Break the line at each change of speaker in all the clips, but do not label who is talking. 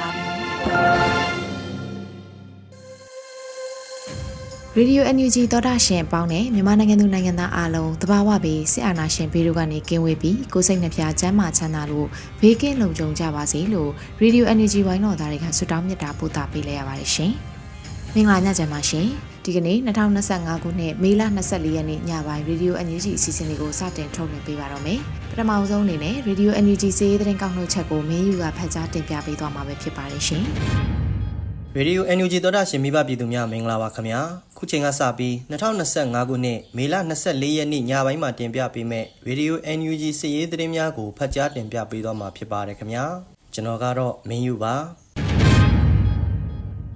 ီ
ရေဒီယို NUG သောတာရှင်အပေါင်းနဲ့မြန်မာနိုင်ငံသူနိုင်ငံသားအားလုံးတဘာဝပြီးစစ်အာဏာရှင်ဘေးတို့ကနေကင်းဝေးပြီးကိုယ်စိတ်နှဖျားချမ်းသာချမ်းသာလို့ဘေးကင်းလုံခြုံကြပါစေလို့ရေဒီယို NUG ဝိုင်းတော်သားတွေကဆုတောင်းမေတ္တာပို့သပေးလိုက်ရပါတယ်ရှင်။မင်္ဂလာညချမ်းပါရှင်။ ဒီကနေ့2025ခုနှစ်မေလ24ရက်နေ့ညပိုင်းရေဒီယို NUG အစီအစဉ်လေးကိုစတင်ထုတ်လွှင့်ပေးပါတော့မယ်။ပထမဆုံးအနေနဲ့ရေဒီယို NUG စီးရီးသတင်းကောက်နှုတ်ချက်ကိုမင်းယူကဖတ်ကြားတင်ပြပေးသွားမှာပဲဖြစ်ပါတယ်ရှင်။
ရေဒီယို NUG သောတာရှင်မိဘပြည်သူများမင်္ဂလာပါခင်ဗျာခုချိန်ကစပြီး2025ခုနှစ်မေလ24ရက်နေ့ညပိုင်းမှာတင်ပြပေးမဲ့ရေဒီယို NUG စည်ရေးသတင်းများကိုဖတ်ကြားတင်ပြပေးသွားမှာဖြစ်ပါတယ်ခင်ဗျာကျွန်တော်ကတော့မင်းယူပါ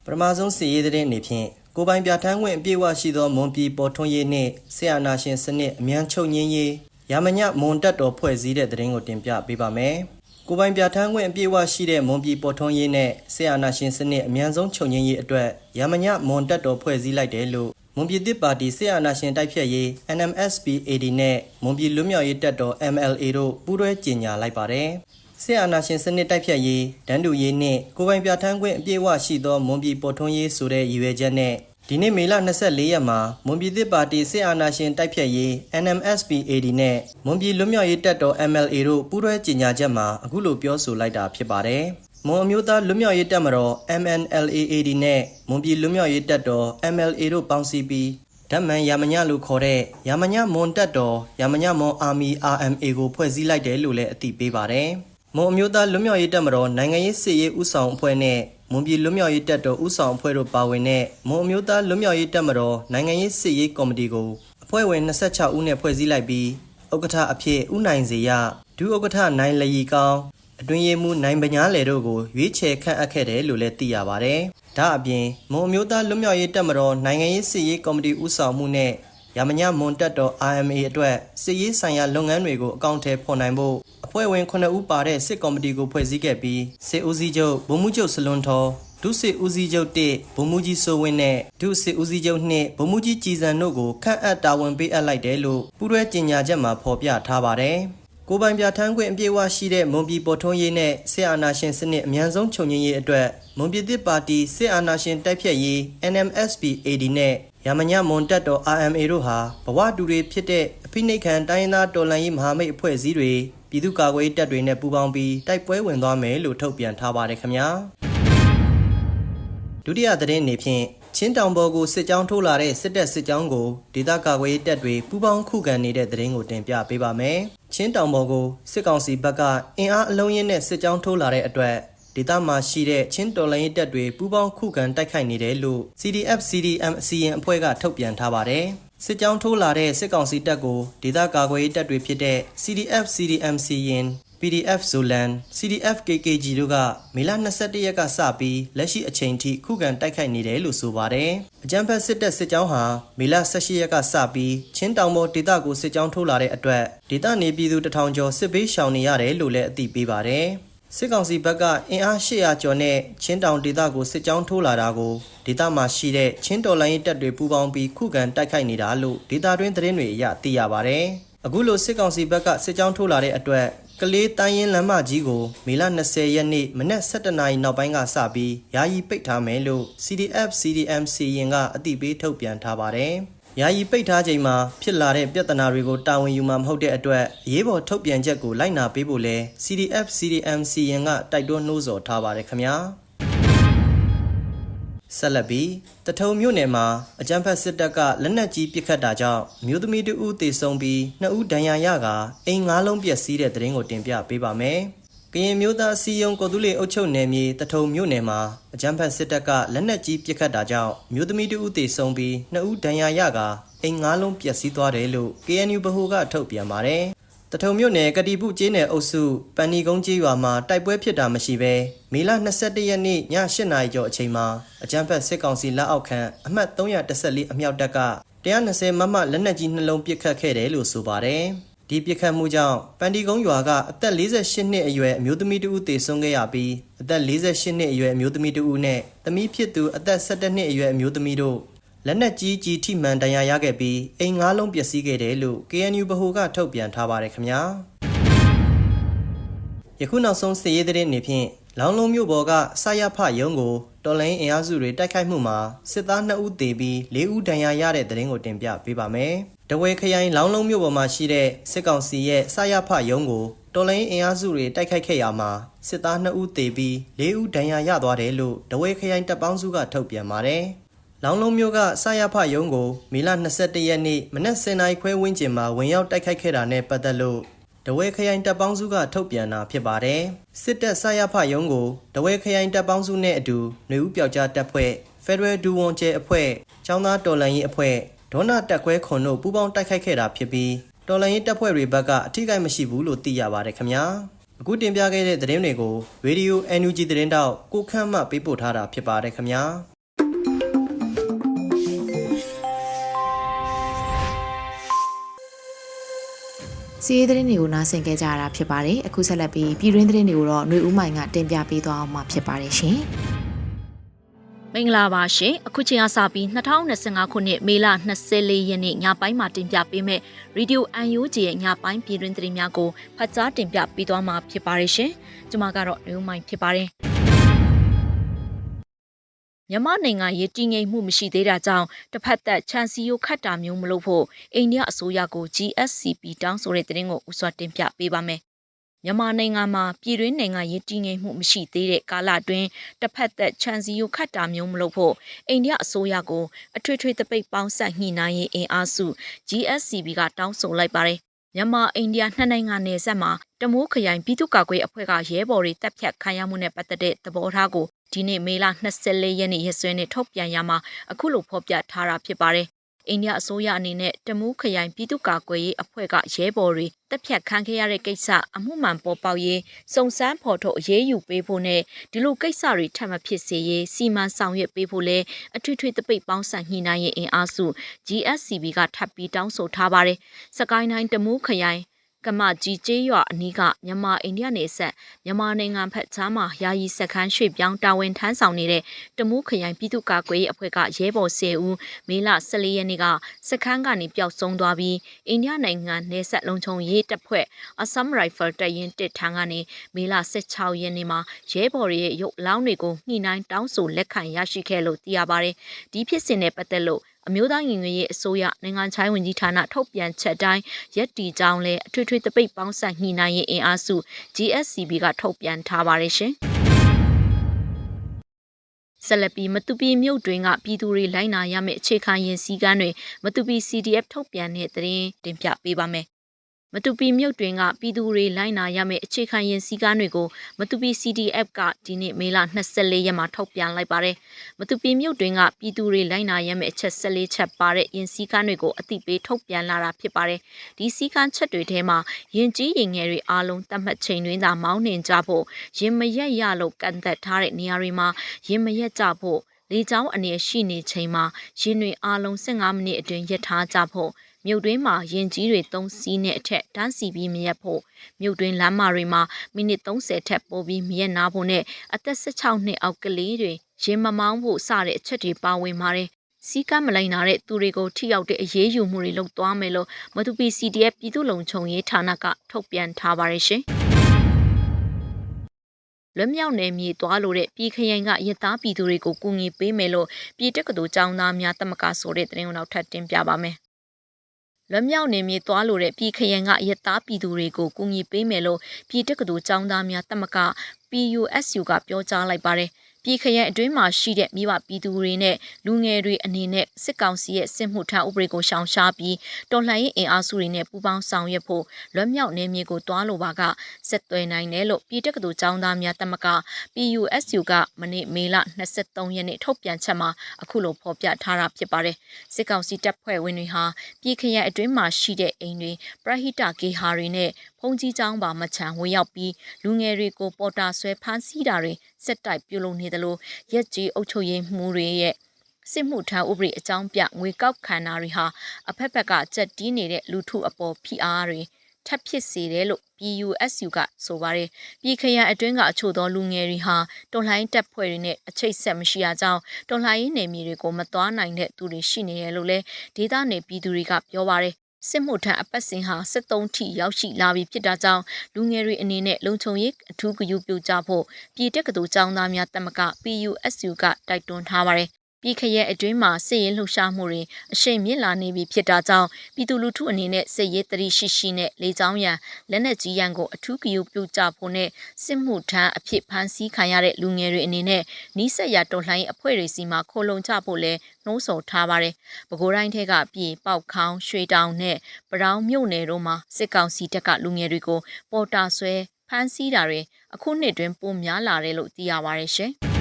ပထမဆုံးစည်ရေးသတင်းအနေဖြင့် ကိုပိုင်ပြဋ္ဌာန်းခွင့်အပြည့်အဝရှိသောမွန်ပြည်ပေါ်ထွန်းရေးနှင့်ဆရာနာရှင်စနစ်အမြန်ချုပ်ငင်းရေးရမညမွန်တက်တော်ဖွဲ့စည်းတဲ့သတင်းကိုတင်ပြပေးပါမယ်ကိုပိုင်ပြဋ္ဌာန်းခွင့်အပြည့်အဝရှိတဲ့မွန်ပြည်ပေါ်ထွန်းရေးနဲ့ဆရာနာရှင်စနစ်အမြန်ဆုံးချုပ်ငင်းရေးအတွက်ရမညမွန်တက်တော်ဖွဲ့စည်းလိုက်တယ်လို့မွန်ပြည်သစ်ပါတီဆရာနာရှင်တိုက်ဖြတ်ရေး NMSP-AD နဲ့မွန်ပြည်လွတ်မြောက်ရေးတပ်တော် MLA တို့ပူးတွဲကြေညာလိုက်ပါတယ်။ ဆရာနာရှင်စနစ်တိုက်ဖြတ်ရေးဒန်းတူရေးနဲ့ကိုပိုင်ပြဋ္ဌာန်းခွင့်အပြည့်အဝရှိသောမွန်ပြည်ပေါ်ထွန်းရေးဆိုတဲ့ရည်ရွယ်ချက်နဲ့ဒီနေ့မေလ24ရက်မှာမွန်ပြည်သစ်ပါတီစစ်အာဏာရှင်တိုက်ဖြတ်ရေး NMSP-AD နဲ့မွန်ပြည်လွတ်မြောက်ရေးတပ်တော် MLA တို့ပူးတွဲကြေညာချက်မှာအခုလိုပြောဆိုလိုက်တာဖြစ်ပါတယ်။မွန်အမျိုးသားလွတ်မြောက်ရေးတပ်မတော် MNLAAD နဲ့မွန်ပြည်လွတ်မြောက်ရေးတပ်တော် MLA တို့ပေါင်းစည်းပြီးဓမ္မန်ယာမညလို့ခေါ်တဲ့ယာမညမွန်တပ်တော်ယာမညမွန်အာမီ RMA ကိုဖွဲ့စည်းလိုက်တယ်လို့လည်းအသိပေးပါတယ်။ မွန်အမျိုးသားလွတ်မြောက်ရေးတပ်မတော်နိုင်ငံရေးစစ်ရေးဥဆောင်အဖွဲ့နဲ့မွန်ပြည်လွတ်မြောက်ရေးတပ်တော်ဥဆောင်အဖွဲ့တို့ပါဝင်တဲ့မွန်အမျိုးသားလွတ်မြောက်ရေးတပ်မတော်နိုင်ငံရေးစစ်ရေးကော်မတီကိုအဖွဲ့ဝင်26ဦးနဲ့ဖွဲ့စည်းလိုက်ပြီးဥက္ကဋ္ဌအဖြစ်ဦးနိုင်စေရဒုဥက္ကဋ္ဌနိုင်လျီကောင်းအတွင်းရေးမှူးနိုင်ပညာလေတို့ကိုရွေးချယ်ခန့်အပ်ခဲ့တယ်လို့လည်းသိရပါတယ်။ဒါအပြင်မွန်အမျိုးသားလွတ်မြောက်ရေးတပ်မတော်နိုင်ငံရေးစစ်ရေးကော်မတီဥဆောင်မှုနဲ့ ရမညမွန်တပ်တော် RMA အတွက်စစ်ရေးဆိုင်ရာလုပ်ငန်းတွေကိုအကောင့်ထဲဖော်နိုင်ဖို့အဖွဲ့ဝင်9ဦးပါတဲ့စစ်ကော်မတီကိုဖွဲ့စည်းခဲ့ပြီးစစ်ဦးစီးချုပ်ဗိုလ်မှူးချုပ်စလွန်ထော်ဒုစစ်ဦးစီးချုပ်1ဗိုလ်မှူးကြီးစိုးဝင်းနဲ့ဒုစစ်ဦးစီးချုပ်2ဗိုလ်မှူးကြီးကြည်စံတို့ကိုခန့်အပ်တာဝန်ပေးအပ်လိုက်တယ်လို့ပူးတွဲကြေညာချက်မှာဖော်ပြထားပါတယ်။ကိုပိုင်ပြဋ္ဌာန်းခွင့်အပြည့်အဝရှိတဲ့မွန်ပြည်ပေါ်ထွန်းရေးနဲ့စစ်အာဏာရှင်စနစ်အမြန်ဆုံးချုပ်ငြိမ်းရေးအတွက်မွန်ပြည်သစ်ပါတီစစ်အာဏာရှင်တိုက်ဖြတ်ရေး NMSP-AD နဲ့ ရမညမွန်တက်တော် RMA တို့ဟာဘဝတူတွေဖြစ်တဲ့အဖိနှိတ်ခံတိုင်းရင်းသားတော်လှန်ရေးမဟာမိတ်အဖွဲ့အစည်းတွေပြည်သူ့ကာကွယ်ရေးတပ်တွေနဲ့ပူးပေါင်းပြီးတိုက်ပွဲဝင်သွားမယ်လို့ထုတ်ပြန်ထားပါတယ်ခင်ဗျာဒုတိယသတင်းအနေဖြင့်ချင်းတောင်ပေါ်ကိုစစ်ကြောင်းထိုးလာတဲ့စစ်တပ်စစ်ကြောင်းကိုဒေသကာကွယ်ရေးတပ်တွေပူးပေါင်းခုခံနေတဲ့သတင်းကိုတင်ပြပေးပါမယ်ချင်းတောင်ပေါ်ကိုစစ်ကောင်စီဘက်ကအင်အားအလုံးရင်းနဲ့စစ်ကြောင်းထိုးလာတဲ့အတွက် ဒေသမှာရှိတဲ့ချင်းတော်လိုင်းတပ်တွေပူးပေါင်းခုခံတိုက်ခိုက်နေတယ်လို့ CDF CDM အစီရင်အဖွဲ့ကထုတ်ပြန်ထားပါတယ်။စစ်ကြောင်းထိုးလာတဲ့စစ်ကောင်စီတပ်ကိုဒေသကာကွယ်ရေးတပ်တွေဖြစ်တဲ့ CDF CDM စီရင် PDF Zolan CDF KKG တို့ကမေလ22ရက်ကစပြီးလက်ရှိအချိန်ထိခုခံတိုက်ခိုက်နေတယ်လို့ဆိုပါတယ်။အကြမ်းဖက်စစ်တပ်စစ်ကြောင်းဟာမေလ18ရက်ကစပြီးချင်းတောင်ပေါ်ဒေသကိုစစ်ကြောင်းထိုးလာတဲ့အတွက်ဒေသနေပြည်သူတထောင်ကျော်စစ်ဘေးရှောင်နေရတယ်လို့လည်းအသိပေးပါတယ်။ စစ်ကောင်စီဘက်ကအင်အား800ကျော်နဲ့ချင်းတောင်ဒေသကိုစစ်ကြောင်းထိုးလာတာကိုဒေသမှာရှိတဲ့ချင်းတော်လိုင်းတပ်တွေပူးပေါင်းပြီးခုခံတိုက်ခိုက်နေတာလို့ဒေသတွင်းသတင်းတွေအရသိရပါဗျ။အခုလိုစစ်ကောင်စီဘက်ကစစ်ကြောင်းထိုးလာတဲ့အတွက်ကလေးတိုင်းရင်လမ်းမကြီးကိုမေလ20ရက်နေ့မနက်7:00နာရီနောက်ပိုင်းကစပြီးယာယီပိတ်ထားမယ်လို့ CDF CDM စီရင်ကအသိပေးထုတ်ပြန်ထားပါတယ်။ ယာယီပိတ်ထားချိန်မှာဖြစ်လာတဲ့ပြဿနာတွေကိုတာဝန်ယူမှာမဟုတ်တဲ့အတွက်အရေးပေါ်ထုတ်ပြန်ချက်ကိုလိုက်နာပေးဖို့လဲ CDF CDM စီရင်ကတိုက်တွန်းနှိုးဆော်ထားပါတယ်ခင်ဗျာ။ဆက်လက်ပြီးတထုံမြို့နယ်မှာအကြမ်းဖက်စစ်တပ်ကလက်နက်ကြီးပစ်ခတ်တာကြောင့်အမျိုးသမီးတဦးသေဆုံးပြီးနှစ်ဦးဒဏ်ရာရကအိမ်ငါးလုံးပျက်စီးတဲ့တဲ့ရင်ကိုတင်ပြပေးပါမယ်။ ကရင်မျိုးသားအစည်းအရုံးကော်တူးလေအုပ်ချုပ်နယ်မြေတထုံမြို့နယ်မှာအကြမ်းဖက်စစ်တပ်ကလက်နက်ကြီးပစ်ခတ်တာကြောင့်အမျိုးသမီးတဦးသေဆုံးပြီးနှစ်ဦးဒဏ်ရာရကအိမ်ငါးလုံးပျက်စီးသွားတယ်လို့ KNU ဗဟိုကထုတ်ပြန်ပါတယ်။တထုံမြို့နယ်ကတိပုကျေးနယ်အုပ်စုပန်နီကုန်းကျေးရွာမှာတိုက်ပွဲဖြစ်တာမရှိဘဲမေလ22ရက်နေ့ည8နာရီကျော်အချိန်မှာအကြမ်းဖက်စစ်ကောင်စီလက်အောက်ခံအမှတ်314အမြောက်တပ်က120မမလက်နက်ကြီးနှလုံးပစ်ခတ်ခဲ့တယ်လို့ဆိုပါတယ်။ ဒီပစ်ခတ်မှုကြောင့်ပန်ဒီကုန်းရွာကအသက်48နှစ်အရွယ်အမျိုးသမီးတဦးသေဆုံးခဲ့ရပြီးအသက်48နှစ်အရွယ်အမျိုးသမီးတဦးနဲ့သမီးဖြစ်သူအသက်17နှစ်အရွယ်အမျိုးသမီးတို့လက်နက်ကြီးကြီးထိမှန်ဒဏ်ရာရခဲ့ပြီးအိမ်ငါးလုံးပျက်စီးခဲ့တယ်လို့ KNU ဗဟိုကထုတ်ပြန်ထားပါတယ်ခင်ဗျာယခုနောက်ဆုံးစစ်ရေးသတင်းအနေဖြင့်လောင်းလုံးမြို့ပေါ်ကဆရဖရုံးကို တော်လိုင်းအင်အားစုတွေတိုက်ခိုက်မှုမှာစစ်သား2ဦးသေပြီး4ဦးဒဏ်ရာရတဲ့သတင်းကိုတင်ပြပေးပါမယ်တဝဲခရိုင်လောင်းလုံးမြို့ပေါ်မှာရှိတဲ့စစ်ကောင်စီရဲ့ဆရဖရုံးကိုတော်လိုင်းအင်အားစုတွေတိုက်ခိုက်ခဲ့ရမှာစစ်သား2ဦးသေပြီး4ဦးဒဏ်ရာရသွားတယ်လို့တဝဲခရိုင်တပ်ပေါင်းစုကထုတ်ပြန်ပါတယ်လောင်လုံးမျိုးကဆရဖရုံးကိုမေလ22ရက်နေ့မနက်10:00နာရီခွဲဝန်းကျင်မှာဝင်ရောက်တိုက်ခိုက်ခဲ့တာနဲ့ပတ်သက်လို့ တဝဲခရိုင်တပ်ပေါင်းစုကထုတ်ပြန်တာဖြစ်ပါတယ်။စစ်တပ်ဆရဖရုံးကိုတဝဲခရိုင်တပ်ပေါင်းစုနဲ့အတူຫນွေဦးပြောက်ကြားတပ်ဖွဲ့ Federal ဒူဝန်ကျဲအဖွဲ့ចောင်းသားတော်လန်ရေးအဖွဲ့ဒေါနာတက်ခွဲခွန်တို့ပူးပေါင်းတိုက်ခိုက်ခဲ့တာဖြစ်ပြီးတော်လန်ရေးတပ်ဖွဲ့တွေဘက်ကအထိကိမရှိဘူးလို့သိရပါတယ်ခင်ဗျာ။အခုတင်ပြခဲ့တဲ့သတင်းတွေကို Radio NUG သတင်းတောက်ကိုခန့်မှပေးပို့ထားတာဖြစ်ပါတယ်ခင်ဗျာ။
စီးရေးသတင်းတွေကိုနားဆင်ကြကြရတာဖြစ်ပါတယ်အခုဆက်လက်ပြီးပြည်တွင်းသတင်းတွေကိုတော့ຫນွေဦးမိုင်ကတင်ပြပေးသွားအောင်မှာဖြစ်ပါတယ်ရှင်
မင်္ဂလာပါရှင်အခုချိန်ကစပြီး2025ခုနှစ်မေလ24ရက်နေ့ညပိုင်းမှာတင်ပြပေးမယ့် Radio UNG ရဲ့ညပိုင်းပြည်တွင်းသတင်းများကိုဖတ်ကြားတင်ပြပေးသွားမှာဖြစ်ပါတယ်ရှင်ကျွန်မကတော့နေဦးမိုင်ဖြစ်ပါတယ် မြန်မာနိုင်ငံရေးတည်ငြိမ်မှုမရှိသေးတာကြောင့်တစ်ဖက်သက်ချန်စီယိုခတ်တာမျိုးမလုပ်ဖို့အိန္ဒိယအစိုးရကို GSCP တောင်းဆိုတဲ့သတင်းကိုဥစွာတင်ပြပေးပါမယ်မြန်မာနိုင်ငံမှာပြည်တွင်းနိုင်ငံရေးတည်ငြိမ်မှုမရှိသေးတဲ့ကာလအတွင်းတစ်ဖက်သက်ချန်စီယိုခတ်တာမျိုးမလုပ်ဖို့အိန္ဒိယအစိုးရကိုအထွေထွေတပိတ်ပေါင်းဆက်ညှိနှိုင်းရေးအင်အားစု GSCB ကတောင်းဆိုလိုက်ပါတယ်မြန်မာအိန္ဒိယနှစ်နိုင်ငံနယ်စပ်မှာတမိုးခရိုင်ပြည်သူ့ကာကွယ်အဖွဲ့ကရဲဘော်တွေတပ်ဖြတ်ခံရမှုနဲ့ပတ်သက်တဲ့သဘောထားကို ဒီနေ့မေလ24ရက်နေ့ရက်စွဲနဲ့ထုတ်ပြန်ရမှာအခုလိုဖော်ပြထားတာဖြစ်ပါတယ်။အိန္ဒိယအစိုးရအနေနဲ့တမူးခရိုင်ပြည်သူ့ကာကွယ်ရေးအဖွဲ့ကရဲဘော်တွေတပ်ဖြတ်ခံခဲ့ရတဲ့ကိစ္စအမှုမှန်ပေါ်ပေါက်ရေးစုံစမ်းဖော်ထုတ်အရေးယူပေးဖို့နဲ့ဒီလိုကိစ္စတွေထပ်မဖြစ်စေရေးစီမံဆောင်ရွက်ပေးဖို့လဲအထွေထွေတပိတ်ပေါင်းဆက်ညှိနှိုင်းရေးအင်အားစု GSCB ကထပ်ပြီးတောင်းဆိုထားပါတယ်။စကိုင်းတိုင်းတမူးခရိုင် ကမကြီးကျေးရွာအနီးကမြန်မာအိန္ဒိယနယ်စပ်မြန်မာနိုင်ငံဖက်ချမ်းမှာယာယီစခန်းရွှေ့ပြောင်းတာဝန်ထမ်းဆောင်နေတဲ့တမူးခရိုင်ပြည်သူ့ကာကွယ်ရေးအဖွဲ့ကရဲဘော်10ဦးမေလ14ရက်နေ့ကစခန်းကနေပျောက်ဆုံးသွားပြီးအိန္ဒိယနိုင်ငံနယ်စပ်လုံခြုံရေးတပ်ဖွဲ့အဆမ်ရိုင်ဖယ်တပ်ရင်းတစ်ထန်းကနေမေလ16ရက်နေ့မှာရဲဘော်ရဲ့ရုပ်လောင်းတွေကိုညှိနှိုင်းတောင်းဆိုလက်ခံရရှိခဲ့လို့သိရပါတယ်ဒီဖြစ်စဉ်နဲ့ပတ်သက်လို့ အမျိုးသားညီညွတ်ရေးအစိုးရနိုင်ငံခြားရေးဝန်ကြီးဌာနထုတ်ပြန်ချက်တိုင်းရက်တီကြောင်းလဲအထွေထွေတပိတ်ပေါင်းဆက်ညှိနှိုင်းရေးအင်အားစု GSCB ကထုတ်ပြန်ထားပါတယ်ရှင်။ဆက်လက်ပြီးမတူပီမြို့တွင်ကပြည်သူတွေလိုက်နာရမယ့်အခြေခံရင်စည်းကမ်းတွေမတူပီ CDF ထုတ်ပြန်တဲ့သတင်းတင်ပြပေးပါမယ်။ မတူပီမြို့တွင်ကပြည်သူတွေလိုက်နာရမယ့်အခြေခံရင်စည်းကမ်းတွေကိုမတူပီ CDF ကဒီနေ့မေလ24ရက်မှာထုတ်ပြန်လိုက်ပါတယ်။မတူပီမြို့တွင်ကပြည်သူတွေလိုက်နာရမယ့်အချက်14ချက်ပါတဲ့ရင်စည်းကမ်းတွေကိုအသိပေးထုတ်ပြန်လာတာဖြစ်ပါတယ်။ဒီစည်းကမ်းချက်တွေထဲမှာရင်ကြီးရင်ငယ်တွေအားလုံးတတ်မှတ်ချိန်တွင်သာမောင်းနှင်ကြဖို့ရင်မရက်ရလို့ကန့်သက်ထားတဲ့နေရာတွေမှာရင်မရက်ကြဖို့လေချောင်းအနေရှိနေချိန်မှာရင်တွေအားလုံး15မိနစ်အတွင်းရက်ထားကြဖို့ မြို့တွင်းမှာရင်ကြီးတွေ3စီးနဲ့အထက်တန်းစီပြီးမရက်ဖို့မြို့တွင်းလမ်းမတွေမှာမိနစ်30ထက်ပိုပြီးမရက်နာဖို့နဲ့အသက်16နှစ်အောက်ကလေးတွေရင်မမောင်းဖို့စတဲ့အချက်တွေပါဝင်ပါတယ်စီကမလိုက်နာတဲ့သူတွေကိုထိရောက်တဲ့အရေးယူမှုတွေလုပ်သွားမယ်လို့မတူပီ CDF ပြည်သူ့လုံခြုံရေးဌာနကထုတ်ပြန်ထားပါတယ်ရှင်။လွတ်မြောက်နယ်မြေသွားလို့တဲ့ပြည်ခရိုင်ကရသားပြည်သူတွေကိုကူညီပေးမယ်လို့ပြည်တက္ကသိုလ်ကျောင်းသားများတမကဆိုတဲ့သတင်းကိုနောက်ထပ်တင်ပြပါမယ်။ လွတ်မြောက်နေမြေသွားလို့တဲ့ပြည်ခရိုင်ကရသားပြည်သူတွေကိုကူညီပေးမယ်လို့ပြည်တက္ကသိုလ်ကျောင်းသားများတမက PUSU ကပြောကြားလိုက်ပါတယ်။ ပြည်ခရိုင်အတွင်းမှာရှိတဲ့မိဘပြည်သူတွေနဲ့လူငယ်တွေအနေနဲ့စစ်ကောင်စီရဲ့စစ်မှုထမ်းဥပဒေကိုရှောင်ရှားပြီးတော်လှန်ရေးအင်အားစုတွေနဲ့ပူးပေါင်းဆောင်ရွက်ဖို့လွတ်မြောက်နေမြေကိုတွားလိုပါကဆက်သွယ်နိုင်တယ်လို့ပြည်တက္ကသိုလ်ကျောင်းသားများတမက PUSU ကမနေ့မေလ23ရက်နေ့ထုတ်ပြန်ချက်မှာအခုလိုဖော်ပြထားတာဖြစ်ပါတယ်စစ်ကောင်စီတပ်ဖွဲ့ဝင်တွေဟာပြည်ခရိုင်အတွင်းမှာရှိတဲ့အိမ်တွေပရဟိတဂေဟာတွေနဲ့ဖု န်ကြီးကျောင်းပါမချံဝင်ရောက်ပြီးလူငယ်တွေကိုပေါ်တာဆွဲဖမ်းဆီးတာတွေစက်တိုက်ပြုလုပ်နေသလိုရက်ကြီးအုပ်ချုပ်ရေးမှုတွေရဲ့စစ်မှုထမ်းဥပဒေအကြောင်းပြငွေကောက်ခံတာတွေဟာအဖက်ဖက်ကကြက်တီးနေတဲ့လူထုအပေါ်ဖိအားတွေထပ်ဖြစ်စေတယ်လို့ PUSU ကဆိုပါတယ်ပြည်ခရိုင်အတွင်းကအချို့သောလူငယ်တွေဟာတော်လှန်ရေးတပ်ဖွဲ့တွေနဲ့အချိတ်ဆက်မရှိကြကြောင်းတော်လှန်ရေးနယ်မြေတွေကိုမသွားနိုင်တဲ့သူတွေရှိနေတယ်လို့လည်းဒေသနယ်ပြည်သူတွေကပြောပါတယ် စစ်မှုထမ်းအပတ်စဉ်ဟာ73ထိရောက်ရှိလာပြီဖြစ်တာကြောင့်လူငယ်တွေအနေနဲ့လုံခြုံရေးအထူးဂရုပြုကြဖို့ပြည်တက္ကသိုလ်ကျောင်းသားများတမက PUSU ကတိုက်တွန်းထားပါတယ် ပြည်ခရဲအတွင်းမှာစစ်ရေးလှုပ်ရှားမှုတွေအရှိန်မြင့်လာနေပြီဖြစ်တာကြောင့်ပြည်သူလူထုအနေနဲ့စစ်ရေးတရိရှိရှိနဲ့လေကြောင်းရန်လက်နက်ကြီးရန်ကိုအထူးဂရုပြုကြဖို့နဲ့စစ်မှုထမ်းအဖြစ်ဖမ်းဆီးခံရတဲ့လူငယ်တွေအနေနဲ့နီးစပ်ရာတော်လှန်ရေးအဖွဲ့တွေစီမှာခိုလုံကြဖို့လဲနှိုးဆော်ထားပါတယ်။ပဲခူးတိုင်းထက်ကပြည်ပေါက်ခေါင်းရွှေတောင်နဲ့ပရောင်းမြို့နယ်တို့မှာစစ်ကောင်စီတပ်ကလူငယ်တွေကိုပေါ်တာဆွဲဖမ်းဆီးတာတွေအခုနှစ်တွင်ပိုများလာတယ်လို့သိရပါတယ်ရှင်။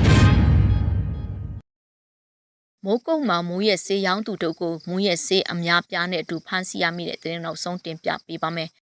မိုးကုတ်မှာမူရဲ့ဆေးရောင်းသူတို့ကိုမူရဲ့ဆေးအများပြားနဲ့အတူဖမ်းဆီးရမိတဲ့တဲ့နောက်ဆုံးတင်ပြပေးပါမယ်။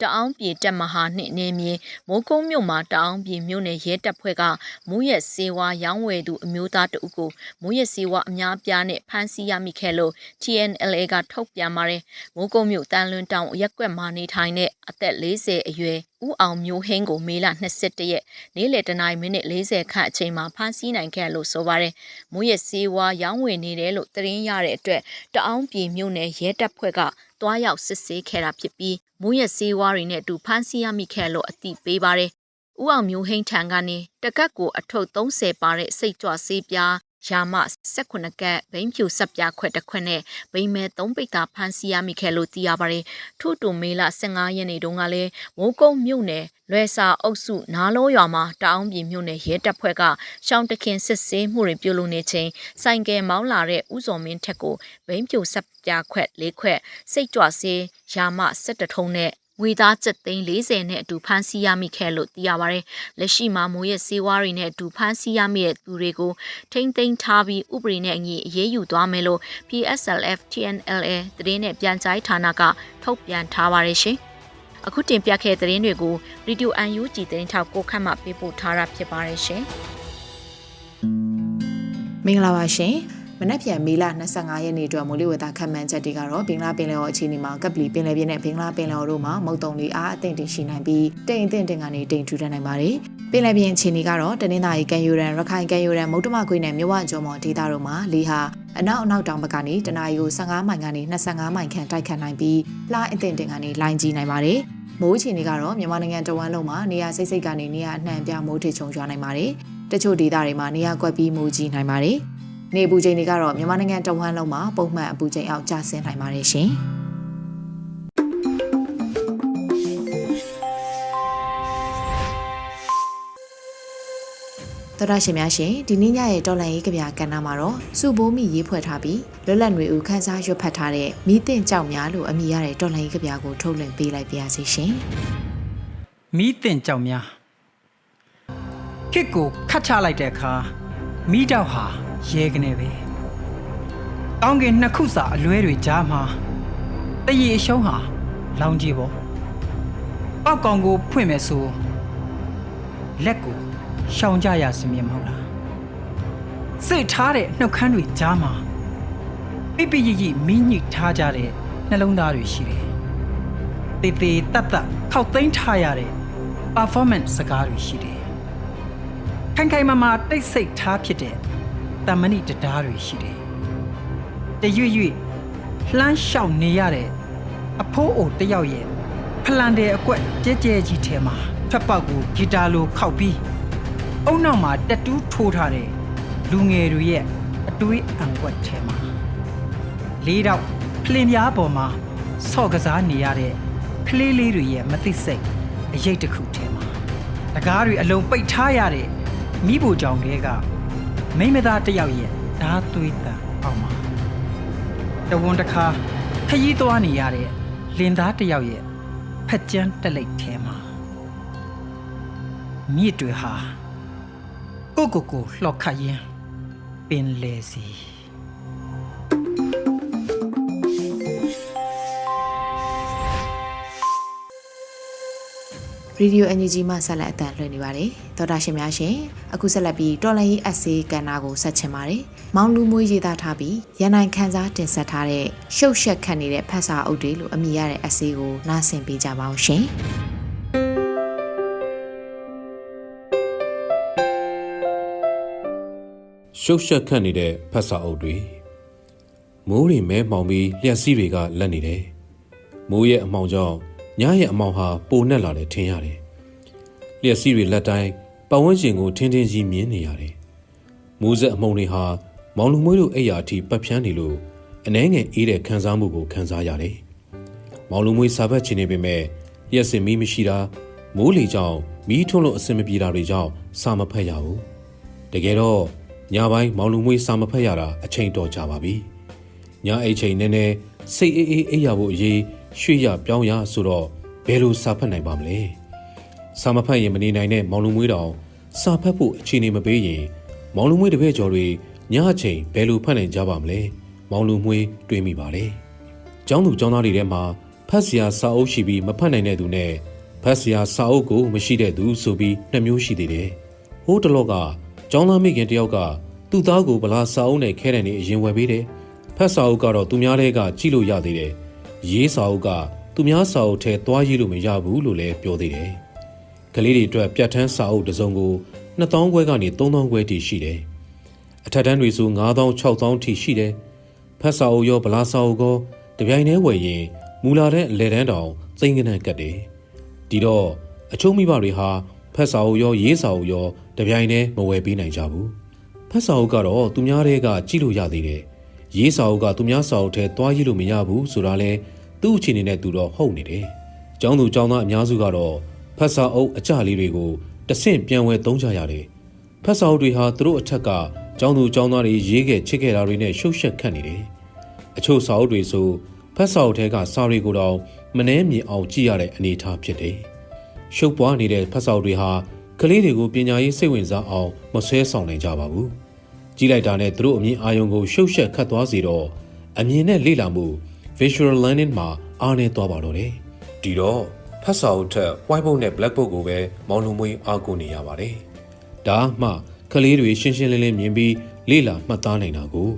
တအောင်ပြည်တက်မဟာနှစ်နေမြေမိုးကုတ်မြို့မှာတအောင်ပြည်မြို့နယ်ရဲတပ်ဖွဲ့ကမူရဲ့ဆေးဝါးရောင်းဝယ်သူအမျိုးသားတအုပ်ကိုမူရဲ့ဆေးဝါးအများပြားနဲ့ဖမ်းဆီးရမိခဲ့လို့ TNLA ကထုတ်ပြန်ပါတယ်။မိုးကုတ်မြို့တန်လွန်တောင်ရက်ကွက်မှာနေထိုင်တဲ့အသက်40အရွယ်ဦးအောင်မျိုးဟင်းကိုမေလ22ရက်နေ့လယ်တနာရီမိနစ်40ခန့်အချိန်မှာဖမ်းဆီးနိုင်ခဲ့လို့ဆိုပါတယ်။မူရဲ့ဆေးဝါးရောင်းဝယ်နေတယ်လို့သတင်းရတဲ့အတွက်တအောင်ပြည်မြို့နယ်ရဲတပ်ဖွဲ့ကတွားရောက်စစ်ဆေးခဲ့တာဖြစ်ပြီးမူရဲ့ဆေးဝါးတွေနဲ့အတူဖမ်းဆီးရမိခဲ့လို့အသိပေးပါတယ်။ဦးအောင်မျိုးဟိန်းထံကနေတကက်ကိုအထုပ်30ပါတဲ့စိတ်ကြွဆေးပြား ရာမ18ကက်ဘိန်းဖြူဆက်ပြားခွက်တစ်ခွက်နဲ့ဘိန်းမဲ3ပိတ်သာဖမ်းဆီးရမိခဲ့လို့သိရပါတယ်။ထို့တူမေလ15ရက်နေ့တုန်းကလည်းမိုးကုတ်မြို့နယ်လွယ်စာအုပ်စုနားလောရွာမှာတအောင်ပြည်မြို့နယ်ရဲတပ်ဖွဲ့ကရှောင်းတခင်စစ်ဆေးမှုတွေပြုလုပ်နေချိန်ဆိုင်ကယ်မောင်းလာတဲ့ဥစော်မင်းထက်ကိုဘိန်းပြိုဆက်ပြခွက်၄ခွက်စိတ်ကြွဆေးရာမ17ထုံးနဲ့ ငွေသားကျပ်သိန်း40နဲ့အတူဖမ်းဆီးရမိခဲ့လို့သိရပါတယ်။လက်ရှိမှာမိုးရဲ့စေဝါးတွေနဲ့အတူဖမ်းဆီးရမိတဲ့သူတွေကိုထိမ့်သိမ်းထားပြီးဥပဒေနဲ့အညီအရေးယူသွားမယ်လို့ PSLF TNLA သတင်းနဲ့ပြန်ကြားဌာနကထုတ်ပြန်ထားပါတယ်ရှင်။အခုတင်ပြခဲ့တဲ့သတင်းတွေကို Radio UNG သတင်းထောက်ကိုခန့်မှပေးပို့ထားတာဖြစ်ပါတယ်ရှင်။
မင်္ဂလာပါရှင် မနက်ဖြန်မေလ25ရက်နေ့အတွက်မိုးလေဝသခန့်မှန်းချက်တွေကတော့ဘင်္ဂလားပင်လယ်အော်အခြေအနေမှာကပ်ပလီပင်လယ်ပြင်နဲ့ဘင်္ဂလားပင်လယ်အော်တို့မှာမုတ်တုံတွေအားအသင့်တင်ရှိနိုင်ပြီးတိမ်အသင့်တင်ကနေတိမ်ထူထပ်နိုင်ပါတယ်။ပင်လယ်ပြင်အခြေအနေကတော့တနင်္သာရီကမ်းရိုးတန်းရခိုင်ကမ်းရိုးတန်းမုတ်တမခွေနဲ့မြဝကျော်မော်ဒေသတို့မှာလေဟာအနောက်အနောက်တောင်ဘက်ကနေတနအီကို15မိုင်ကနေ25မိုင်ခန့်တိုက်ခတ်နိုင်ပြီးလှအသင့်တင်ကနေလိုင်းကြီးနိုင်ပါတယ်။မိုးအခြေအနေကတော့မြန်မာနိုင်ငံတဝန်းလုံးမှာနေရာစိတ်စိတ်ကနေနေရာအနှံ့ပြမိုးထချုံရွာနိုင်ပါတယ်။တချို့ဒေသတွေမှာနေရာကွက်ပြီးမိုးကြီးနိုင်ပါတယ်။ နေပူချိန်တွေကတော့မြန်မာနိုင်ငံတဝန်းလုံးမှာပုံမှန်အပူချိန်အောက်ကျဆင်းနိုင်ပါတယ်ရှင်။တော်ရရှင်များရှင်ဒီနေ့ညရဲ့တော်လန်ရေးကြပြကဏ္ဍမှာတော့စုဘိုးမိရေးဖွဲ့ထားပြီးလွတ်လပ်ຫນွေဦးခန်းစားရွတ်ဖတ်ထားတဲ့မိသင့်ကြောက်များလို့အမည်ရတဲ့တော်လန်ရေးကြပြကိုထုတ်လွှင့်ပေးလိုက်ပါရစေရှင်
မိတင်ကြောင်များခစ်ကိုခတ်ချလိုက်တဲ့အခါမိတောက်ဟာ ရဲကနေပဲတောင်းကင်နှစ်ခုစာအလွဲတွေကြားမှာတရေအရှုံးဟာလောင်ကြီးပေါ့ပောက်ကောင်ကိုဖွင့်မယ်ဆိုလက်ကိုရှောင်ကြရစမြင်မဟုတ်လားစိတ်ထားတဲ့နှုတ်ခမ်းတွေကြားမှာပိပိရိရိမိညိထားကြတဲ့နှလုံးသားတွေရှိတယ်တေးသေးတတ်တတ်ခောက်သိမ်းထားရတဲ့ performance စကားတွေရှိတယ်။ခိုင်ခိုင်မာမာတိတ်ဆိတ်ထားဖြစ်တဲ့ တမဏိတရားတွေရှိတယ်။တရွေ့ရွေ့လှမ်းလျှောက်နေရတဲ့အဖိုးအိုတယောက်ရဲ့ဖလန်တဲ့အကွက်ကြဲကြဲကြီးထဲမှာဖက်ပေါက်ကိုဂီတာလိုခောက်ပြီးအုံနောက်မှာတက်တူးထိုးထားတဲ့လူငယ်တွေရဲ့အတွေးအံကွက်ထဲမှာလေးတော့ဖလင်ပြားပေါ်မှာဆော့ကစားနေရတဲ့ကလေးလေးတွေရဲ့မသိစိတ်အရေးတစ်ခုထဲမှာတကားတွေအလုံးပိတ်ထားရတဲ့မိဖို့ကြောင့်တွေက မိမသားတစ်ယောက်ရဲ့ဓာသွေးတန်အောင်မှာတဝန်တစ်ခါခရီးသွားနေရတဲ့လင်သားတစ်ယောက်ရဲ့ဖက်ကျန်းတက်လိုက်ထဲမှာမြစ်တွေဟာကိုကိုကိုလှောက်ခတ်ရင်ပင်လေစီ
ရေဒီယို NUG မှဆက်လက်အသံလွှင့်နေပါတယ်သောတာရှင်များရှင်အခုဆက်လက်ပြီးတော်လန်ရေးအစေးကဏ္ဍကိုဆက်ချင်ပါတယ်မောင်လူမွေးရေးသားထားပြီးရန်နိုင်ခန်းစားတင်ဆက်ထားတဲ့ရှုပ်ရှက်ခတ်နေတဲ့ဖတ်စာအုပ်တွေလို့အမည်ရတဲ့အစေးကိုနားဆင်ပေးကြပါအောင်ရှင်
ရှုပ်ရှက်ခတ်နေတဲ့ဖက်စာအုပ်တွေမိုးတွေမဲမှောင်ပြီးလျှက်စီးတွေကလက်နေတယ်မိုးရဲ့အမှောင်ကြောင့် ညရဲ့အမှောင်ဟာပိုနှက်လာတယ်ထင်ရတယ်လျှက်စီးတွေလက်တိုင်းပတ်ဝန်းကျင်ကိုထင်းထင်းကြီးမြင်နေရတယ်မိုးဆက်အမှောင်တွေဟာမောင်လူမွေးတို့အိယာအထိပတ်ဖြန်းနေလို့အနှဲငယ်အေးတဲ့ခံစားမှုကိုခံစားရတယ်မောင်လူမွေးစာဘတ်ချင်နေပေမဲ့လျှက်စင်မီးမရှိတာမိုးလေကြောင့်မီးထွန်းလို့အဆင်မပြေတာတွေကြောင့်စာမဖတ်ရဘူးတကယ်တော့ညပိုင်းမောင်လူမွေးစာမဖက်ရတာအချိန်တော်ကြပါပြီ။ညအိတ်ချိန်နည်းနည်းစိတ်အေးအေးအိပ်ရဖို့အရေး ရွှေ့ရပြောင်းရဆိုတော့ဘယ်လိုစာဖက်နိုင်ပါမလဲ။စာမဖက်ရင်မနေနိုင်တဲ့မောင်လူမွေးတောင်စာဖက်ဖို့အခြေအနေမပေးရင်မောင်လူမွေးတပည့်ကျော်တွေညအချိန်ဘယ်လိုဖက်နိုင်ကြပါမလဲ။မောင်လူမွေးတွေးမိပါတယ်။ကျောင်းသူကျောင်းသားတွေထဲမှာဖတ်စရာစာအုပ်ရှိပြီးမဖတ်နိုင်တဲ့သူနဲ့ဖတ်စရာစာအုပ်ကိုမရှိတဲ့သူဆိုပြီးနှစ်မျိုးရှိသေးတယ်။ဟိုးတလော့ကကျောင်းသားမိခင်တယောက်ကသူ့သားကိုဗလာစာအုပ်နဲ့ခဲတယ်နေအရင်ဝယ်ပေးတယ်။ဖတ်စာအုပ်ကတော့သူများတွေကကြည့်လို့ရသေးတယ်။ ရေးစာအုပ်ကသူများစာအုပ်ထဲသွားရေးလို့မရဘူးလို့လည်းပြောသေးတယ်။ကလေးတွေအတွက်ပြတ်ထန်းစာအုပ်တစ်စုံကို2000ခွဲကနေ3000ခွဲထိရှိတယ်။အထက်တန်းတွေဆို9000 6000ထိရှိတယ်။ဖတ်စာအုပ်ရောဗလာစာအုပ်ကောတပြိုင်တည်းဝယ်ရင်မူလာတဲ့အလဲတန်းတောင်သိန်းကနန်းကတ်တယ်။ဒီတော့အချို့မိဘတွေဟာဖတ်စာအုပ်ရောရေးစာအုပ်ရောတပြိုင်တည်းမဝယ်ပေးနိုင်ကြဘူးဖတ်စာအုပ်ကတော့သူများတွေကကြည့်လို့ရသေးတယ်ရေးစာအုပ်ကသူများစာအုပ်ထဲသွားရေးလို့မရဘူးဆိုတာလဲ သူ့အခြေအနေနဲ့သူတော့ဟုတ်နေတယ်ကျောင်းသူကျောင်းသားအများစုကတော့ဖတ်စာအုပ်အကြလေးတွေကိုတဆင့်ပြန်ဝယ်သုံးကြရတယ်ဖတ်စာအုပ်တွေဟာသူတို့အထက်ကကျောင်းသူကျောင်းသားတွေရေးခဲ့ချစ်ခဲ့တာတွေနဲ့ရှုပ်ရှက်ခတ်နေတယ်အချို့စာအုပ်တွေဆိုဖတ်စာအုပ်ထဲကစာတွေကိုတော့မနှဲမြင်အောင်ကြည့်ရတဲ့အနေအထားဖြစ်တယ်ရှုပ်ပွားနေတဲ့ဖတ်စာအုပ်တွေဟာကလေးတွေကိုပညာရေးစိတ်ဝင်စားအောင်မဆွဲဆောင်နိုင်ကြပါဘူး။ကြီးလိုက်တာနဲ့သူတို့အမြင်အာရုံကိုရှုပ်ရှက်ခတ်သွားစေတော့အမြင်နဲ့လေ့လာမှု visual learning မှာအားနည်းသွားပါတော့တယ်။ဒီတော့ဖတ်စာအုပ်ထက် whiteboard နဲ့ blackboard ကိုပဲမောင်လူမွေးအားကိုးနေရပါတယ်။ဒါမှကလေးတွေရှင်းရှင်းလင်းလင်းမြင်ပြီးလေ့လာမှတ်သားနိုင်တာကို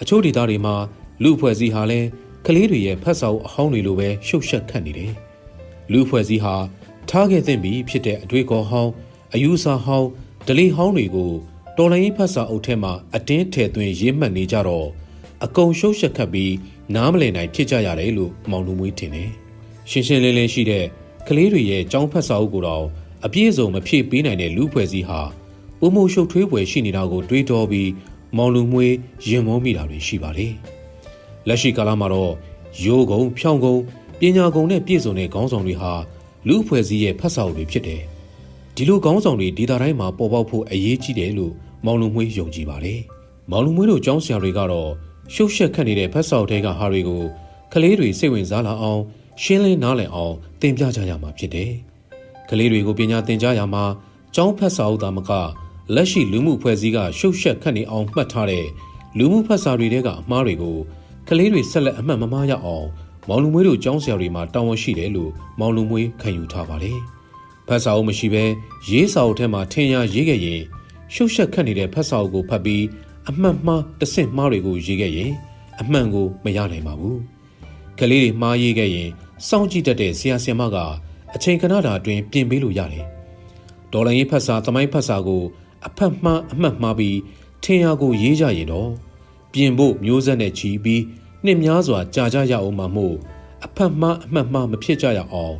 အချို့ဒေသတွေမှာလူအဖွဲ့အစည်းဟာလည်းကလေးတွေရဲ့ဖတ်စာအုပ်အဟောင်းတွေလိုပဲရှုပ်ရှက်ခတ်နေတယ်။လူအဖွဲ့အစည်းဟာထားခဲ့သင့်ပြီးဖြစ်တဲ့အတွေ့အခေါ်ဟောင်းအယူဆဟောင်းဒလီဟောင်းတွေကိုတော်လိုင်းရေးဖတ်စာအုပ်ထဲမှာအတင်းထည့်သွင်းရေးမှတ်နေကြတော့ အကုံရှုပ်ရှက်ခတ်ပြီးနားမလည်နိုင်ဖြစ်ကြရတယ်လို့မောင်လူမွေးထင်တယ်။ရှင်းရှင်းလင်းလင်းရှိတဲ့ကလေးတွေရဲ့ចောင်းဖတ်စာအုပ်ကိုတော့အပြည့်စုံမဖြည့်ပေးနိုင်တဲ့လူဖွဲ့စည်းဟာပုံမရှုပ်ထွေးပွဲရှိနေတာကိုတွေးတောပြီးမောင်လူမွေးရင်မောမိတာတွေရှိပါတယ်။လက်ရှိကာလမှာတော့ရိုးကုံဖြောင်းကုံပညာကုံနဲ့ပြည့်စုံတဲ့ခေါင်းဆောင်တွေဟာလူအဖွဲ့စည်းရဲ့ဖတ်စာအုပ်တွေဖြစ်တယ်။ဒီလိုခေါင်းဆောင်တွေဒေတာတိုင်းမှာပေါ်ပေါက်ဖို့အရေးကြီးတယ်လို့မောင်လူမွေးယုံကြည်ပါတယ်။မောင်လူမွေးတို့ကျောင်းဆရာတွေကတော့ ရှုပ်ရှက်ခတ်နေတဲ့ဖတ်စာအုပ်တွေကဟာတွေကိုကလေးတွေစိတ်ဝင်စားလာအောင်ရှင်းလင်းနားလည်အောင်သင်ပြကြရမှာဖြစ်တယ်။ကလေးတွေကိုပညာသင်ကြားရမှာကျောင်းဖတ်စာအုပ်သားမကလက်ရှိလူမှုဖွဲ့စည်းကရှုပ်ရှက်ခတ်နေအောင်မှတ်ထားတဲ့လူမှုဖတ်စာတွေထဲကအမှားတွေကိုကလေးတွေဆက်လက်အမှတ်မမှားရအောင်မောင်လူမွေးတို့ကျောင်းဆရာတွေမှာတာဝန်ရှိတယ်လို့မောင်လူမွေးခံယူထားပါတယ်။ဖတ်စာအုပ်မရှိဘဲရေးစာအုပ်ထဲမှာထင်ရရေးခဲ့ရင်ရှုပ်ရှက်ခတ်နေတဲ့ဖတ်စာအုပ်ကိုဖတ်ပြီး အမှတ်မှားတစ်ဆင့်မှားတွေကိုရေးခဲ့ရင်အမှန်ကိုမရနိုင်ပါဘူး။ကလေးတွေမှားရေးခဲ့ရင်စောင့်ကြည့်တတ်တဲ့ဆရာဆရာမကအချိန်ခဏတာအတွင်းပြင်ပေးလို့ရတယ်။ဒေါ်လာရေးဖတ်စာသမိုင်းဖတ်စာကိုအဖတ်မှားအမှတ်မှားပြီးထင်ရကိုရေးကြရင်တော့ပြင်ဖို့မျိုးဆက်နဲ့ချီပြီးနှစ်များစွာကြာကြရအောင်မှမို့အဖတ်မှားအမှတ်မှားမဖြစ်ကြရအောင်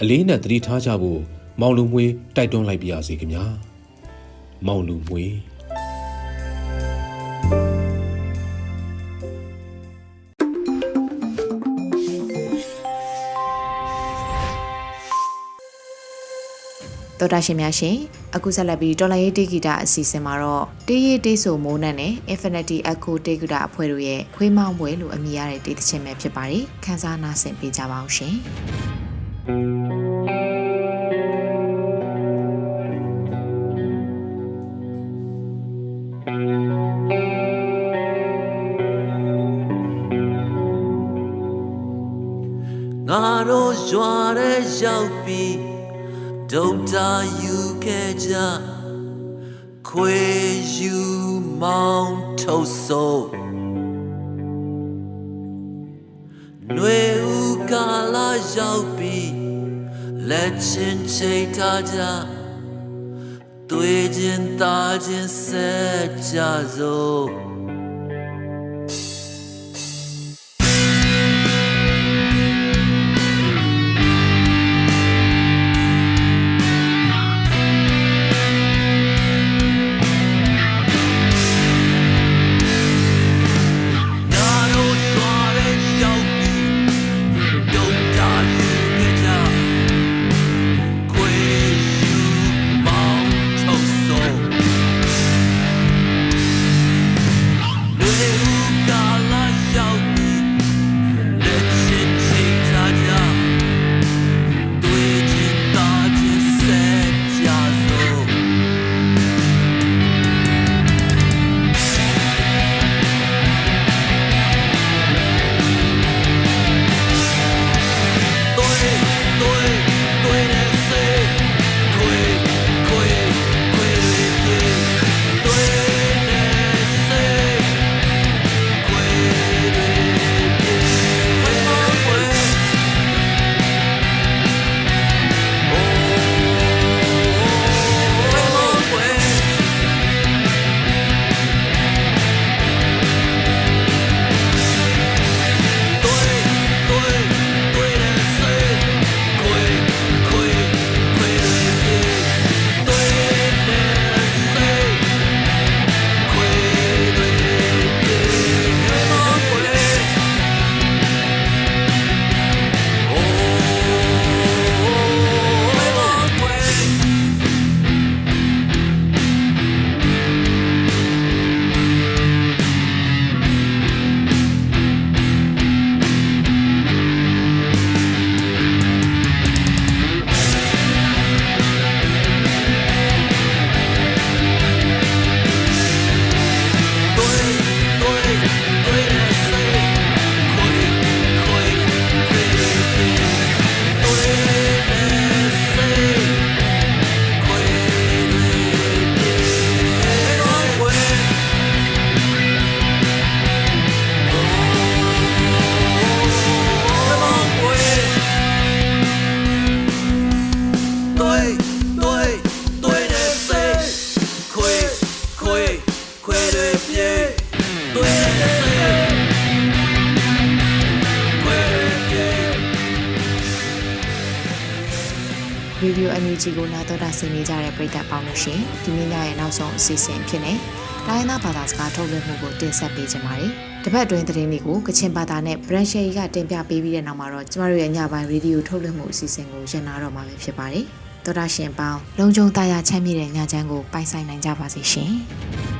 အလေးနဲ့သတိထားကြဖို့မောင်လူမွေးတိုက်တွန်းလိုက်ပါရစေခင်ဗျာမောင်လူမွေး
တော်တာရှင်များရှင်အခုဆက်လက်ပြီးတော်လိုင်းရေးတေးဂီတအစီအစဉ်မှာတော့တေးရေးတေးဆိုမိုးနဲ့နဲ့ Infinity Echo တေးဂီတအဖွဲ့တို့ရဲ့ခွေးမောင်းပွဲလို့အမည်ရတဲ့တေးသချင်းပဲဖြစ်ပါတယ်ခန်းစားနာဆင်ပေးကြပါအောင်ရှင်
ငါတို့ရွာထဲရောက်ပြီး ဒုတ်တာယူခဲ့ကြခွေယူမောင်းထုတ်ဆိုးຫນွေဦးကာလာရောက်ပြီးလက်ချင်းချိတ်ထားကြတွေ့ချင်းသားချင်းဆက်ကြစို့
ဆင်နေကြတဲ့ပရိသတ်ပေါင်းလို့ရှင်ဒီနေ့ညရဲ့နောက်ဆုံးအစီအစဉ်ဖြစ်နေတိုင်းရင်းသားဘာသာစကားထုတ်လွှင့်မှုကိုတင်ဆက်ပေးကြပါမယ်။တပတ်အတွင်းသတင်းတွေကိုကချင်ဘာသာနဲ့ branch ရီကတင်ပြပေးပြီးတဲ့နောက်မှာတော့ကျမတို့ရဲ့ညပိုင်းရေဒီယိုထုတ်လွှင့်မှုအစီအစဉ်ကိုရန်နာတော့မှာပဲဖြစ်ပါတယ်။တော်တာရှင်ပေါင်းလုံခြုံတာယာချမ်းမြေ့တဲ့ညချမ်းကိုပိုင်ဆိုင်နိုင်ကြပါစေရှင်။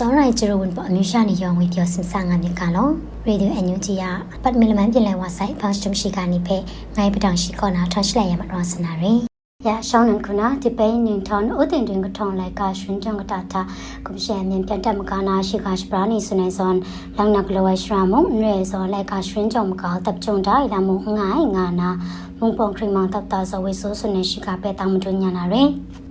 စောရိုင်ဂျရိုဝန်ပေါ်အမျိုးရှာနေရောင်ဝေပြောစင်ဆာငါမြကလောရေဒီယိုအန်ယူဂျီယာပတ်မီလမန်ပြင်လဲဝါဆိုင်ဖောင်းစတုရှိကနိဖေငိုင်းပတောင်ရှိကောနာထွန်ရှိလိုက်ရမှာတော့စနာရင်ရရှောင်းနန်ခုနာဒီပိနင်ထွန်ဥတင်တွင်ကထောင်းလိုက်ကရှင်ကြံကတာတာကုမရှန်မြင်ပြန်တက်မကနာရှိကရှပရာနီစနေဇွန်လောင်နကလဝဲရှရာမုံရဲဇောလိုက်ကရှင်ကြံမကောတပ်ကြုံတိုင်းလာမုံငိုင်းငါနာမုံပုံခရီမောင်တပ်တာဇဝေဆိုးစနေရှိကပဲတောင်မတွညာနာရ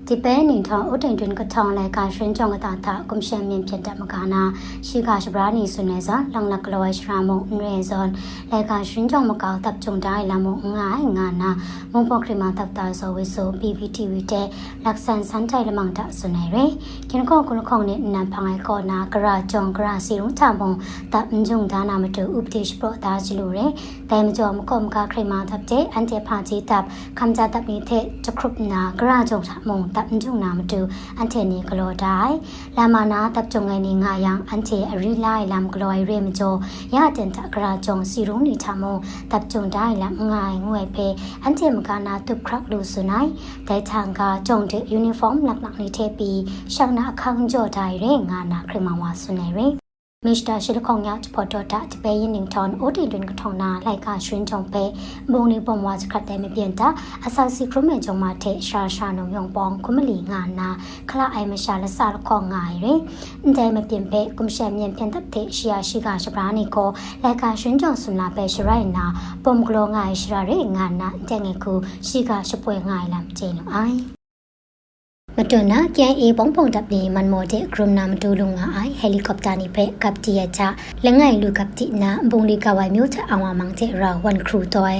င်ဒီပဲနေထောင်းဥတင်တွင်ကထောင်းလိုက်ကရွှင်ကြောင့်ကတာတာကွန်ရှင်မြင်ဖြစ်တဲ့မကနာရှိကရှပရာနီဆွနေစာလောင်လကလောရှရာမုံရဲဇွန်လိုက်ကရွှင်ကြောင့်မကောက်တပ်ကြုံတိုင်းလာမုံငိုင်းငါနာမုံပေါခရီမတပ်တာဇောဝေဆို PPTV တဲ့လက်ဆန်စန်တိုင်လမောင်တာဆွနေရယ်ကျန်ကောကုလခေါနေနန်ဖိုင်ကောနာကရာဂျွန်ကရာစီရုံထမုံတပ်အင်ဂျုံဒါနာမတူဥပဒေရှပရတာဂျီလိုရယ်တိုင်မကျော်မကောမကခရီမတပ်တဲ့အန်တေဖာဂျီတပ်ခမ်ဂျာတပ်မိတဲ့ချခရုပနာကရာဂျုံထမုံတပ်အန်ဂျုံနာမတူအန်တေနီကလောဒိုင်လာမနာတပ်ကြုံငယ်နေငါယံအန်တေအရီလိုက်လမ်ကလောရဲမကျော်ရတင်တကရာကြုံစီရုံးနေချမောတပ်ကြုံဒိုင်လမ်ငိုင်ငွေဖေအန်တေမကနာတုခရက်လူစုနိုင်ဒိုင်ထန်ကကြုံတဲ့ယူနီဖောင်းလက်လက်နေသေးပြီးရှောင်းနာအခန်းကြော်တိုင်းရဲငါနာခရမဝါဆုနေရဲ မစ္စတာရှိလခေါင်ရချပေါ်တော့တာတပယ်ရင်နင်ထွန်အိုတီတွင်ကထောင်းနာလိုက်ကရွှင်းချုံပဲဘုံနေပုံဝါစခတ်တဲ့မပြင်းတာအဆောက်စီခရမန်ချုံမတဲ့ရှာရှာနုံယုံပေါင်းကွမလီငါနာခလာအိုင်မရှာလဆာလခေါငါရယ်အန်တဲမပြင်းပဲကွန်ရှက်မြန်ပြန်တဲ့တဲ့ရှီယာရှိကရှပရာနီကိုလိုက်ကရွှင်းချုံဆွန်လာပဲရှရိုင်နာပုံကလောငါရှရာရဲငါနာတဲ့ငယ်ခုရှိကရှပွဲငါလမ်ကျင်းအိုင် မတွနာကျန်အေပုံပုံတပ်ပြီးမန်မော်တဲ့ဂရုနာမတူလုံငါအိုင်ဟယ်လီကော်ပတာနိဖက်ကပ်တီယချလငိုင်လူကပ်တီနာဘုံလီကဝိုင်မျိုးချအောင်မန်တဲ့ရာဝန်ခရူတော့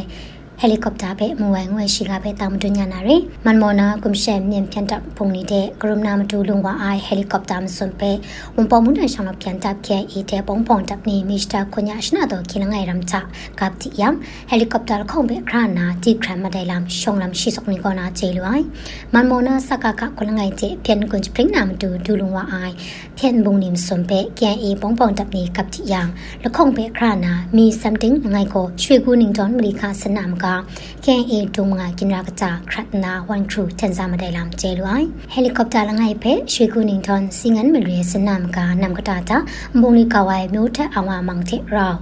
ဟယ်လီကော်ပတာပဲမဝိုင်ငွေရှိကပဲတာမတွညာနာရယ်မန်မော်နာကွန်ရှက်မြင်ပြန်တပ်ပုံနေတဲ့ဂရုနာမတူလုံဝအိုင်ဟယ်လီကော်ပတာမစွန်ပဲဝန်ပေါ်မှုနိုင်ဆောင်တော့ပြန်တပ်ခဲ့အေတဲ့ပုံပုံတပ်နေမစ္စတာခွညာရှနာတော့ခိလငိုင်ရမ်ချကပ်တီယမ်ဟယ်လီကော်ပတာခုံပဲခရနာတီခရမဒိုင်လမ်ရှုံလမ်ရှိစောကနီကောနာချေလွိုင်မန်မော်နာစကကခွလငိုင်ချေပြန်ကွန်စပရင်းနာမတူဒူလုံဝအိုင်ဖျန်ဘုံနိမစွန်ပဲကျန်အေပုံပုံတပ်နေကပ်တီယမ်လခုံပဲခရနာမီ something ငိုင်ကိုရွှေကူနင်းတွန်မလီခါစနမ်ကကန်အေဒုံငါကင်ရာကတာခရတ်နာဝန်ခရူတန်ဇာမဒိုင်လမ်ကျဲလွိုင်ဟယ်လီကော်ပတာလငိုင်ဖဲရွှေကူနင်းတွန်စီငန်မလီစနမ်ကနမ်ကတာတာဘုံလီကဝိုင်မျိုးထက်အောင်မန်တဲ့ရော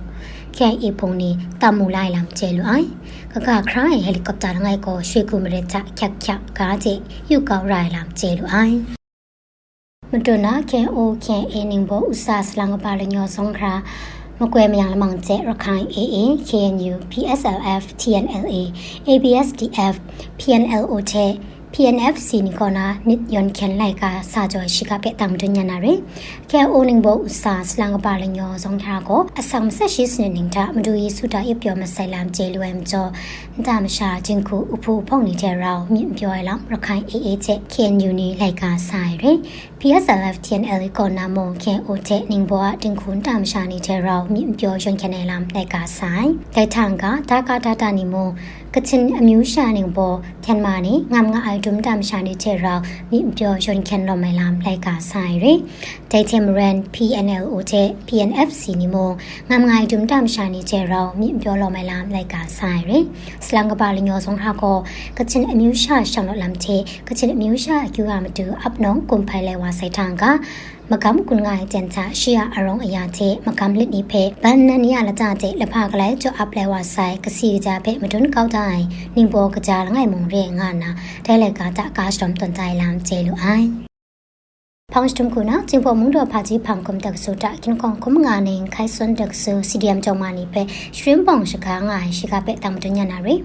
ကန်အေပုံနီတမူလိုက်လမ်ကျဲလွိုင်ကကခရိုင်ဟယ်လီကော်ပတာလငိုင်ကိုရွှေကူမရချချက်ချက်ကားကျယူကောက်ရိုင်လမ်ကျဲလွိုင်မတွနာကန်အိုကန်အေနင်းဘောဥစာစလန်ကပါလညောဆောင်ခရာ မကွဲမယံလမောင်ကျဲရခိုင် AA KNU PSLF TNLA ABSDF PNLO တဲ့ PNF စီနီကောနာနစ်ယွန်ကန်လိုက်ကာစာကြောရှိကပဲတမ်ဒညနာရယ်ကဲအိုနင်းဘောဥစာစလန်ကပါလညောဆောင်ထားကိုအဆောင်ဆက်ရှိစနေနေတာမဒူရီစုတာအပြောမဆိုင်လမ်ကျေလွမ်ကျော်ဒါမရှာချင်းခုဥဖူဖုန်နေတဲ့ရောင်မြင့်ပြောရလောက်ရခိုင် AA တဲ့ KNU နီလိုက်ကာဆိုင်ရယ် PSLF TNL ကောနာမွန်ခင်အိုတဲ့နင်းဘောတင်ခွန်တမ်ရှာနေတဲ့ရောင်မြင့်ပြောရွှန်ခနေလမ်လိုက်ကာဆိုင်တိုက်ထန်ကဒါကာတာတာနီမွန်ကချင်အမျိုးရှာနေဘောထန်မာနေငမ်ငါအိုင်ဒုံတမ်ရှာနေတဲ့ရောင်မြင့်ပြောရွှန်ခန်လောမဲလမ်လိုက်ကာဆိုင်ရယ်ဒိုင်တမ်ရန် PNL အိုတဲ့ PNFC နီမွန်ငမ်ငါအိုင်ဒုံတမ်ရှာနေတဲ့ရောင်မြင့်ပြောလောမဲလမ်လိုက်ကာဆိုင်ရယ်စလန်ကပါလညောဆောင်ဟာကိုကချင်အမျိုးရှာရှောင်းလောလမ်ချေကချင်အမျိုးရှာအကျူဟာမတူအပ်နောင်ကွန်ဖိုင်လဲဝါဆိုင်ထန်ကမကမ်ကွန်ငိုင်ကျန်ချာရှီယာအရုံအရာချေမကမ်လစ်နိဖေဘန်နန်နီယာလကြချေလဖကလဲချောအပလဲဝါဆိုင်ကစီကြဖေမတွန်းကောက်တိုင်းနင်ဘောကကြလငိုင်မုံရဲငါနာတဲလက်ကကြကာစတမ်တွန်တိုင်လမ်ချေလူအိုင်ဖောင်စတမ်ကုနာချင်းပေါ်မုန်တော်ဖာကြီးဖန်ကွန်တက်ဆူတာကင်ကွန်ကွန်ငါနေခိုင်ဆွန်တက်ဆူစီ ဒီအမ်ကြောင့်မနီပဲရွှင်းပောင်ရှကားငါရှိကပဲတမတညနာရီ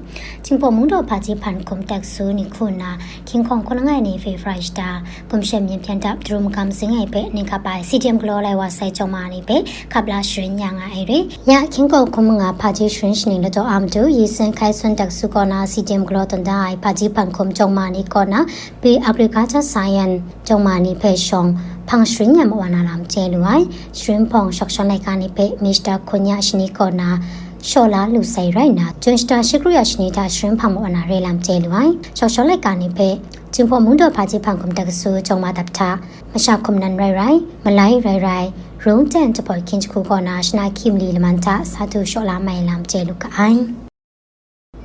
ချင်းပေါ်မုန်တော်ဖာကြီးဖန်ကွန်တက်ဆူနီခုနာကင်ကွန်ကွန်ငါနေဖေဖရိုက်စတာကွန်ရှက်မြင်ပြန်တပ်ဒရုမကမ်စင်ငိုင်ပဲနေကပိုင်စီဒီအမ်ဂလောလိုက်ဝါဆိုင်ကြောင့်မနီပဲခပ်လာရွှင်းညာငါအဲ့ရီညကင်ကွန်ကွန်ငါဖာကြီးရွှင်းရှင်နေတော့အမ်တူရီစင်ခိုင်ဆွန်တက်ဆူကောနာစီဒီအမ်ဂလောတန်ဒိုင်ဖာကြီးဖန်ကွန်ကြောင့်မနီကောနာပေအဂရီကာချာဆိုင်ယန်ကြောင့်မနီဖေရှောင်းဖန်ရွှင်းညမဝနာလမ်ကျဲလူအိုင်ရွှင်းဖောင်ရှော့ရှော့လိုက်ကနေပဲမစ္စတာခွန်ညာရှနီကောနာရှော်လာလူဆိုင်ရိုင်နာကျွန်းစတာရှိခရရရှနေတာရွှင်းဖောင်မဝနာရဲလမ်ကျဲလူအိုင်ရှော့ရှော့လိုက်ကနေပဲကျင်းဖို့မွန်းတော်ဖာကြီးဖန်ကွန်တက်ဆူဂျုံမတပ်တာမရှာကွန်နန်ရိုင်ရိုင်မလိုက်ရိုင်ရိုင်ရုံးတန်တပေါ်ကင်းချခုကောနာရှနာခိမလီလမန်တာစာတူရှော့လာမိုင်လမ်ကျဲလူကအိုင်ပ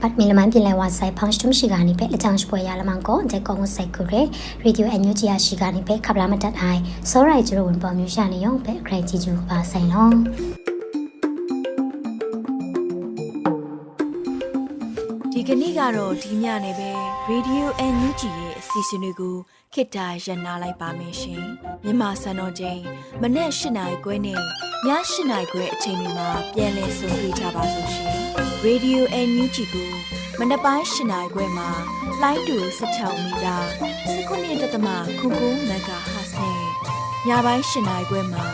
တ်မီလမန်ပြလဲဝါဆိုင်ဖောင်စတုံရှိကနေပဲအချောင်းရှပွဲရလမန်ကိုတဲ့ကောင်းကိုစိုက်ခုရဲရေဒီယိုအန်ယူဂျီယာရှိကနေပဲခပ်လာမတတ်အိုင်စောရိုက်ဂျရိုဝင်ပေါ်မျိုးရှာနေရောပဲအခရိုင်ဂျီဂျူပါဆိုင်လော
ဒီကနေ့ကတော့ဒီညနေပဲ Radio NUG ရဲ့အစီအစဉ်လေးကိုခေတ္တရ延လိုက်ပါမယ်ရှင်မြန်မာစံတော်ချိန်မနေ့၈နိုင်ခွဲနဲ့ည ၈နိုင်ခွဲအချိန်တွေမှာပြောင်းလဲဆိုပြကြပါစို့ရှင် Radio NUG ကိုမနေ့ပိုင်း၈နိုင်ခွဲမှာလိုင်းတူ16မီတာ19.7 MHz နဲ့ညပိုင်း၈နိုင်ခွဲမှာ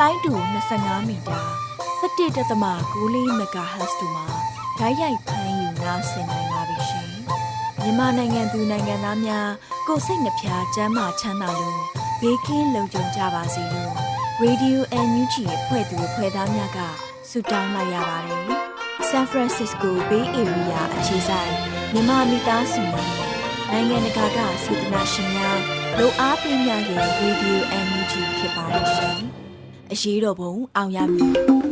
လိုင်းတူ25မီတာ17.6 MHz တို့မှာဓာတ်ရိုက်ဖမ်းယူနားဆင်နိုင်ပါပြီရှင်။မြန်မာနိုင်ငံသူနိုင်ငံသားများကိုယ်စိတ်နှဖျားစမ်းမချမ်းသာလို့ဘေးကင်းလုံခြုံကြပါစေလို့ Radio NUG ရဲ့ဖွဲ့သူဖွဲ့သားများကဆုတောင်းလိုက်ရပါတယ်။ San Francisco Bay Area အခြေစိုက်မြန်မာမိသားစုများနိုင်ငံတကာကစေတနာရှင်များလိုအားပေးများရဲ့ Radio NUG ဖြစ်ပါတယ်ရှင်။အရေးတော်ပုံအောင်ရမည်